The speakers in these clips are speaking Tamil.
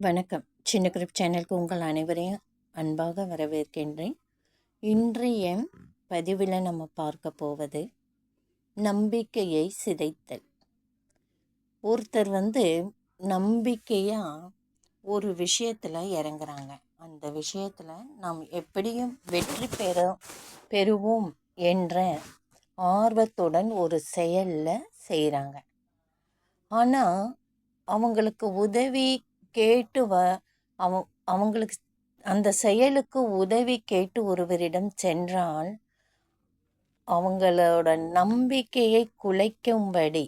வணக்கம். சின்ன கிரிப் சேனலுக்கு உங்கள் அனைவரையும் அன்பாக வரவேற்கின்றேன். இன்றைய பதிவில் நம்ம பார்க்க போவது நம்பிக்கையை சிதைத்தல். ஒருத்தர் வந்து நம்பிக்கையாக ஒரு விஷயத்தில் இறங்குறாங்க. அந்த விஷயத்தில் நாம் எப்படியும் வெற்றி பெற பெறுவோம் என்ற ஆர்வத்துடன் ஒரு செயலில் செய்கிறாங்க ஆனால் அவங்களுக்கு உதவி கேட்டு வ அவ அவங்களுக்கு அந்த செயலுக்கு உதவி கேட்டு ஒருவரிடம் சென்றால் அவங்களோட நம்பிக்கையை குலைக்கும்படி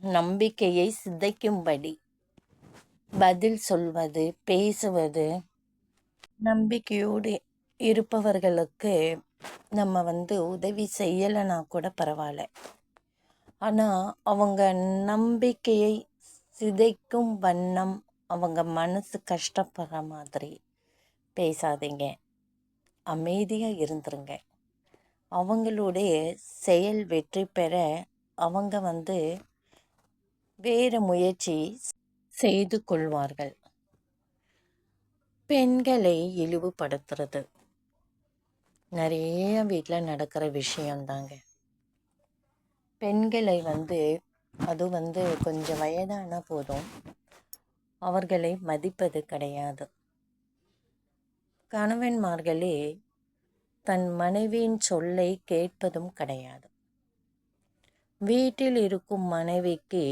நம்பிக்கையை சிதைக்கும்படி பதில் சொல்வது பேசுவது நம்பிக்கையோடு இருப்பவர்களுக்கு நம்ம வந்து உதவி செய்யலைனா கூட பரவாயில்ல. ஆனால் அவங்க நம்பிக்கையை சிதைக்கும் வண்ணம் அவங்க மனசு கஷ்டப்படுற மாதிரி பேசாதீங்க. அமைதியாக இருந்துருங்க. அவங்களுடைய செயல் வெற்றி பெற அவங்க வந்து வேறு முயற்சி செய்து கொள்வார்கள். பெண்களை இழிவுபடுத்துறது. நிறைய வீட்டில் நடக்கிற விஷயந்தாங்க. பெண்களை வந்து அது வந்து கொஞ்சம் வயதான போதும். அவர்களை மதிப்பது கிடையாது. கணவன்மார்களே தன் மனைவியின் சொல்லை கேட்பதும் கிடையாது. வீட்டில் இருக்கும் மனைவிக்கு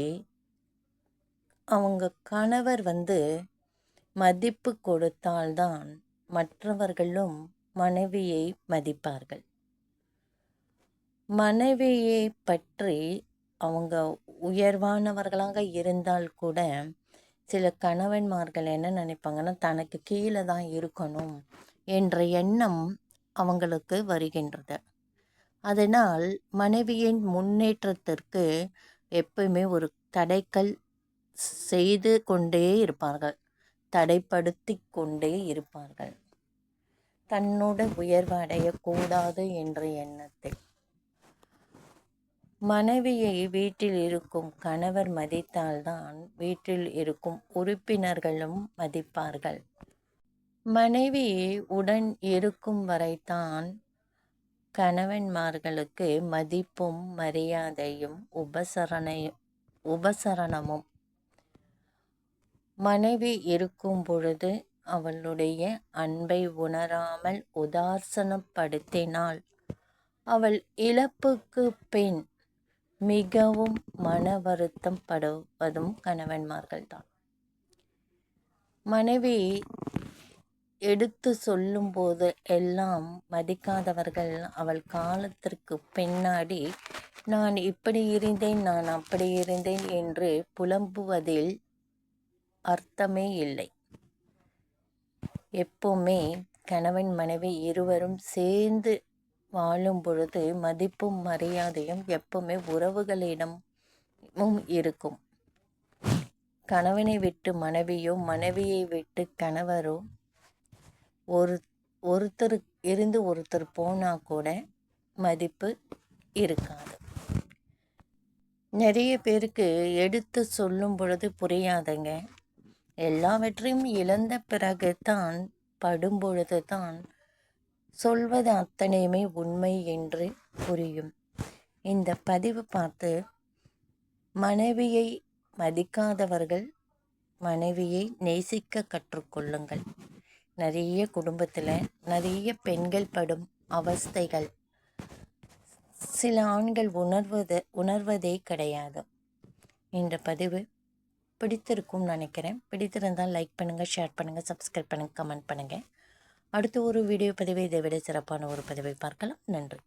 அவங்க கணவர் வந்து மதிப்பு கொடுத்தால்தான் மற்றவர்களும் மனைவியை மதிப்பார்கள். மனைவியை பற்றி அவங்க உயர்வானவர்களாக இருந்தால் கூட சில கணவன்மார்கள் என்ன நினைப்பாங்கன்னா தனக்கு கீழே தான் இருக்கணும் என்ற எண்ணம் அவங்களுக்கு வருகின்றது. அதனால் மனைவியின் முன்னேற்றத்திற்கு எப்பயுமே ஒரு தடைக்கல் செய்து கொண்டே இருப்பார்கள். தடைப்படுத்தி கொண்டே இருப்பார்கள். தன்னோட உயர்வு அடையக்கூடாது என்ற எண்ணத்தை. மனைவியை வீட்டில் இருக்கும் கணவர் மதித்தால்தான் வீட்டில் இருக்கும் உறுப்பினர்களும் மதிப்பார்கள். மனைவி உடன் இருக்கும் வரைத்தான் கணவன்மார்களுக்கு மதிப்பும் மரியாதையும் உபசரணை உபசரணமும். மனைவி இருக்கும் பொழுது அவளுடைய அன்பை உணராமல் உதாசனப்படுத்தினால் அவள் இழப்புக்கு பின் மிகவும் மன வருத்தம் படுவதும் கணவன்மார்கள் தான் மனைவி எடுத்து சொல்லும்போது எல்லாம் மதிக்காதவர்கள் அவள் காலத்திற்கு பின்னாடி நான் இப்படி இருந்தேன் நான் அப்படி இருந்தேன் என்று புலம்புவதில் அர்த்தமே இல்லை. எப்போவுமே கணவன் மனைவி இருவரும் சேர்ந்து வாழும் பொழுது மதிப்பும் மரியாதையும் எப்பவுமே உறவுகளிடமும் இருக்கும். கணவனை விட்டு மனைவியோ மனைவியை விட்டு கணவரோ ஒரு ஒருத்தர் இருந்து ஒருத்தர் போனால் கூட மதிப்பு இருக்காது. நிறைய பேருக்கு எடுத்து சொல்லும் பொழுது புரியாதுங்க. எல்லாவற்றையும் இழந்த பிறகு தான் படும் பொழுது தான் சொல்வது அத்தனையுமே உண்மை என்று புரியும். இந்த பதிவு பார்த்து மனைவியை மதிக்காதவர்கள் மனைவியை நேசிக்க கற்றுக்கொள்ளுங்கள். நிறைய குடும்பத்தில் நிறைய பெண்கள் படும் அவஸ்தைகள். சில ஆண்கள் உணர்வது உணர்வதே கிடையாது. இந்த பதிவு பிடித்திருக்கும்னு நினைக்கிறேன். பிடித்திருந்தால் லைக் பண்ணுங்கள் ஷேர் பண்ணுங்கள் சப்ஸ்கிரைப் பண்ணுங்கள் கமெண்ட் பண்ணுங்கள் அடுத்து ஒரு வீடியோ பதிவை இதை விட சிறப்பான ஒரு பதிவை பார்க்கலாம். நன்றி.